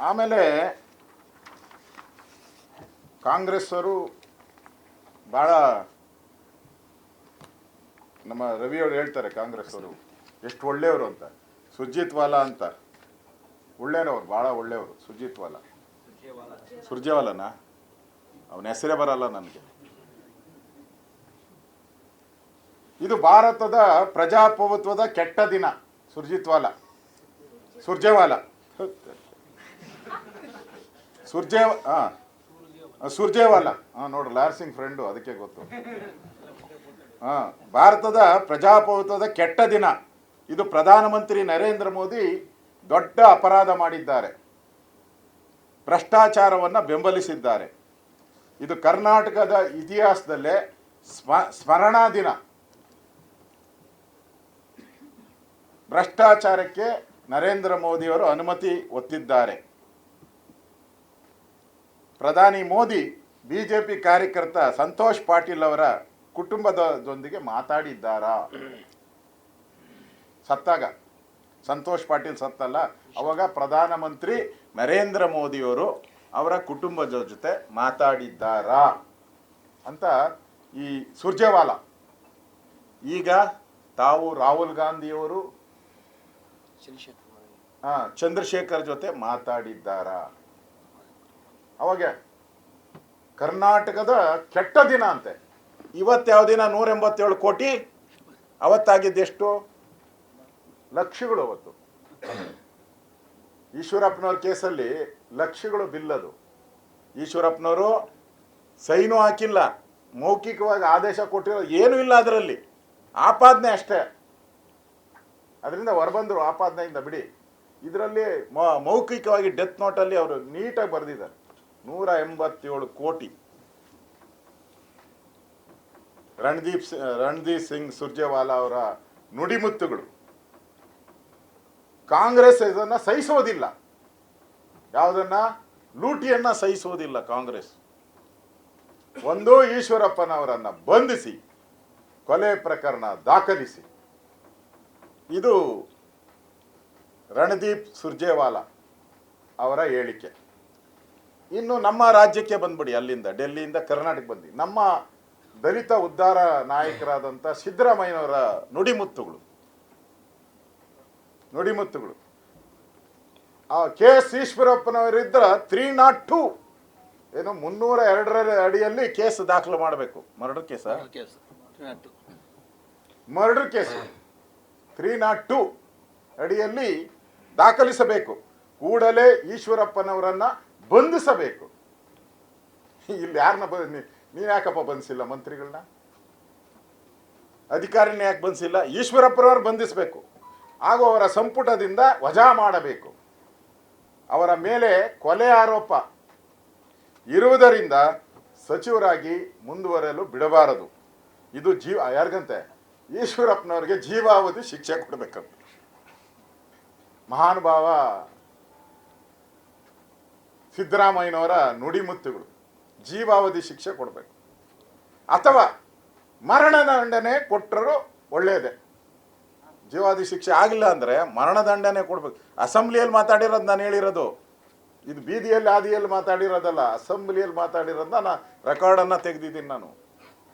ಆಮೇಲೆ ಕಾಂಗ್ರೆಸ್ಸರು ಭಾಳ ನಮ್ಮ ರವಿಯವರು ಹೇಳ್ತಾರೆ ಕಾಂಗ್ರೆಸ್ ಅವರು ಎಷ್ಟು ಒಳ್ಳೆಯವರು ಅಂತ. ಸುಜಿತ್ ವಾಲಾ ಅಂತ. ಒಳ್ಳೆಯವರು ಭಾಳ ಒಳ್ಳೆಯವರು ಸುಜಿತ್ ವಾಲಾ. ಸುರ್ಜೇವಾಲನಾ? ಅವನ ಹೆಸರೇ ಬರಲ್ಲ ನನಗೆ. ಇದು ಭಾರತದ ಪ್ರಜಾಪ್ರಭುತ್ವದ ಕೆಟ್ಟ ದಿನ, ಸುರ್ಜಿತ್ ವಾಲಾ. ಸುರ್ಜೇವಾಲಾ. ಸುರ್ಜೇ ಹಾ ಸುರ್ಜೇವಾಲಾ. ಹಾ ನೋಡ್ರಿ ಲಾರ್ ಸಿಂಗ್ ಫ್ರೆಂಡು ಅದಕ್ಕೆ ಗೊತ್ತು. ಹಾ ಭಾರತದ ಪ್ರಜಾಪ್ರಭುತ್ವದ ಕೆಟ್ಟ ದಿನ. ಇದು ಪ್ರಧಾನಮಂತ್ರಿ ನರೇಂದ್ರ ಮೋದಿ ದೊಡ್ಡ ಅಪರಾಧ ಮಾಡಿದ್ದಾರೆ. ಭ್ರಷ್ಟಾಚಾರವನ್ನು ಬೆಂಬಲಿಸಿದ್ದಾರೆ. ಇದು ಕರ್ನಾಟಕದ ಇತಿಹಾಸದಲ್ಲೇ ಸ್ಮ, ಸ್ಮರಣಾ ದಿನ. ಭ್ರಷ್ಟಾಚಾರಕ್ಕೆ ನರೇಂದ್ರ ಮೋದಿಯವರು ಅನುಮತಿ ಒತ್ತಿದ್ದಾರೆ. ಪ್ರಧಾನಿ ಮೋದಿ ಬಿ ಜೆ ಪಿ ಕಾರ್ಯಕರ್ತ ಸಂತೋಷ್ ಪಾಟೀಲ್ ಅವರ ಕುಟುಂಬದೊಂದಿಗೆ ಮಾತಾಡಿದ್ದಾರಾ? ಸತ್ತಾಗ. ಸಂತೋಷ್ ಪಾಟೀಲ್ ಸತ್ತಲ್ಲ. ಅವಾಗ ಪ್ರಧಾನಮಂತ್ರಿ ನರೇಂದ್ರ ಮೋದಿಯವರು ಅವರ ಕುಟುಂಬದ ಜೊತೆ ಮಾತಾಡಿದ್ದಾರಾ? ಅಂತ ಈ ಸುರ್ಜೇವಾಲ. ಈಗ ತಾವು ರಾಹುಲ್ ಗಾಂಧಿಯವರು ಚಂದ್ರಶೇಖರ್ ಜೊತೆ ಮಾತಾಡಿದ್ದಾರಾ? ಅವಾಗ ಕರ್ನಾಟಕದ ಕೆಟ್ಟ ದಿನ ಅಂತೆ. ಇವತ್ತು ಯಾವ ದಿನ? ನೂರ ಎಂಬತ್ತೇಳು ಕೋಟಿ ಅವತ್ತಾಗಿದ್ದೆಷ್ಟು ಲಕ್ಷಗಳು ಅವತ್ತು. ಈಶ್ವರಪ್ಪನವ್ರ ಕೇಸಲ್ಲಿ ಲಕ್ಷಗಳು ಬಿಲ್ಲದು. ಈಶ್ವರಪ್ಪನವರು ಸೈನು ಹಾಕಿಲ್ಲ. ಮೌಖಿಕವಾಗಿ ಆದೇಶ ಕೊಟ್ಟಿರೋ ಏನೂ ಇಲ್ಲ ಅದರಲ್ಲಿ. ಆಪಾದನೆ ಅಷ್ಟೇ. ಅದರಿಂದ ಹೊರಬಂದರು ಆಪಾದನೆಯಿಂದ ಬಿಡಿ. ಇದರಲ್ಲಿ ಮೌಖಿಕವಾಗಿ ಡೆತ್ ನೋಟಲ್ಲಿ ಅವರು ನೀಟಾಗಿ ಬರೆದಿದ್ದಾರೆ. ನೂರ ಎಂಬತ್ತೇಳು ಕೋಟಿ. ರಣದೀಪ್ ರಣದೀಪ್ ಸಿಂಗ್ ಸುರ್ಜೇವಾಲಾ ಅವರ ನುಡಿಮುತ್ತುಗಳು. ಕಾಂಗ್ರೆಸ್ ಇದನ್ನ ಸಹಿಸೋದಿಲ್ಲ. ಯಾವುದನ್ನ? ಲೂಟಿಯನ್ನ ಸಹಿಸೋದಿಲ್ಲ ಕಾಂಗ್ರೆಸ್. ಒಂದು ಈಶ್ವರಪ್ಪನವರನ್ನ ಬಂಧಿಸಿ, ಕೊಲೆ ಪ್ರಕರಣ ದಾಖಲಿಸಿ. ಇದು ರಣದೀಪ್ ಸುರ್ಜೇವಾಲಾ ಅವರ ಹೇಳಿಕೆ. ಇನ್ನು ನಮ್ಮ ರಾಜ್ಯಕ್ಕೆ ಬಂದ್ಬಿಡಿ ಅಲ್ಲಿಂದ ಡೆಲ್ಲಿಯಿಂದ ಕರ್ನಾಟಕ ಬಂದು ನಮ್ಮ ದಲಿತ ಉದ್ಧಾರ ನಾಯಕರಾದಂಥ ಸಿದ್ದರಾಮಯ್ಯನವರ ನುಡಿಮುತ್ತುಗಳು. ನುಡಿಮುತ್ತುಗಳು. ಆ ಕೆ ಎಸ್ ಈಶ್ವರಪ್ಪನವರಿದ್ದ ತ್ರೀ ನಾಟ್ ಟೂ ಏನು ಮುನ್ನೂರ ಎರಡರ ಅಡಿಯಲ್ಲಿ ಕೇಸ್ ದಾಖಲು ಮಾಡಬೇಕು. Murder case? Murder case three nought two ಅಡಿಯಲ್ಲಿ ದಾಖಲಿಸಬೇಕು. ಕೂಡಲೇ ಈಶ್ವರಪ್ಪನವರನ್ನ ಬಂಧಿಸಬೇಕು. ಇಲ್ಲಿ ಯಾರನ್ನ ನೀ- ನೀನ್ ಯಾಕಪ್ಪ ಬಂಧಿಸಿಲ್ಲ ಮಂತ್ರಿಗಳನ್ನ? ಅಧಿಕಾರಿನ ಯಾಕೆ ಬಂಧಿಸಿಲ್ಲ ಈಶ್ವರಪ್ಪನವ್ರು ಬಂಧಿಸಬೇಕು. ಹಾಗೂ ಅವರ ಸಂಪುಟದಿಂದ ವಜಾ ಮಾಡಬೇಕು. ಅವರ ಮೇಲೆ ಕೊಲೆ ಆರೋಪ. ಇರುವುದರಿಂದ ಸಚಿವರಾಗಿ ಮುಂದುವರೆಯಲು ಬಿಡಬಾರದು. ಇದು ಜೀವ, ಯಾರಿಗಂತೆ? ಈಶ್ವರಪ್ಪನವರಿಗೆ ಜೀವಾವಧಿ ಶಿಕ್ಷೆ ಕೊಡಬೇಕಂತ. ಮಹಾನುಭಾವ ಸಿದ್ದರಾಮಯ್ಯನವರ ನುಡಿಮುತ್ತುಗಳು, ಜೀವಾವಧಿ ಶಿಕ್ಷೆ ಕೊಡಬೇಕು. ಅಥವಾ ಮರಣದಂಡನೆ ಕೊಟ್ಟರು ಒಳ್ಳೆಯದೇ ಜೀವಾವಧಿ ಶಿಕ್ಷೆ ಆಗಿಲ್ಲ ಅಂದರೆ ಮರಣದಂಡನೆ ಕೊಡ್ಬೇಕು. ಅಸೆಂಬ್ಲಿಯಲ್ಲಿ ಮಾತಾಡಿರೋದು ನಾನು ಹೇಳಿರೋದು. ಇದು ಬೀದಿಯಲ್ಲಿ ಆದಿಯಲ್ಲಿ ಮಾತಾಡಿರೋದಲ್ಲ, ಅಸೆಂಬ್ಲಿಯಲ್ಲಿ ಮಾತಾಡಿರೋದನ್ನ ನಾನು ರೆಕಾರ್ಡನ್ನು ತೆಗೆದಿದ್ದೀನಿ ನಾನು.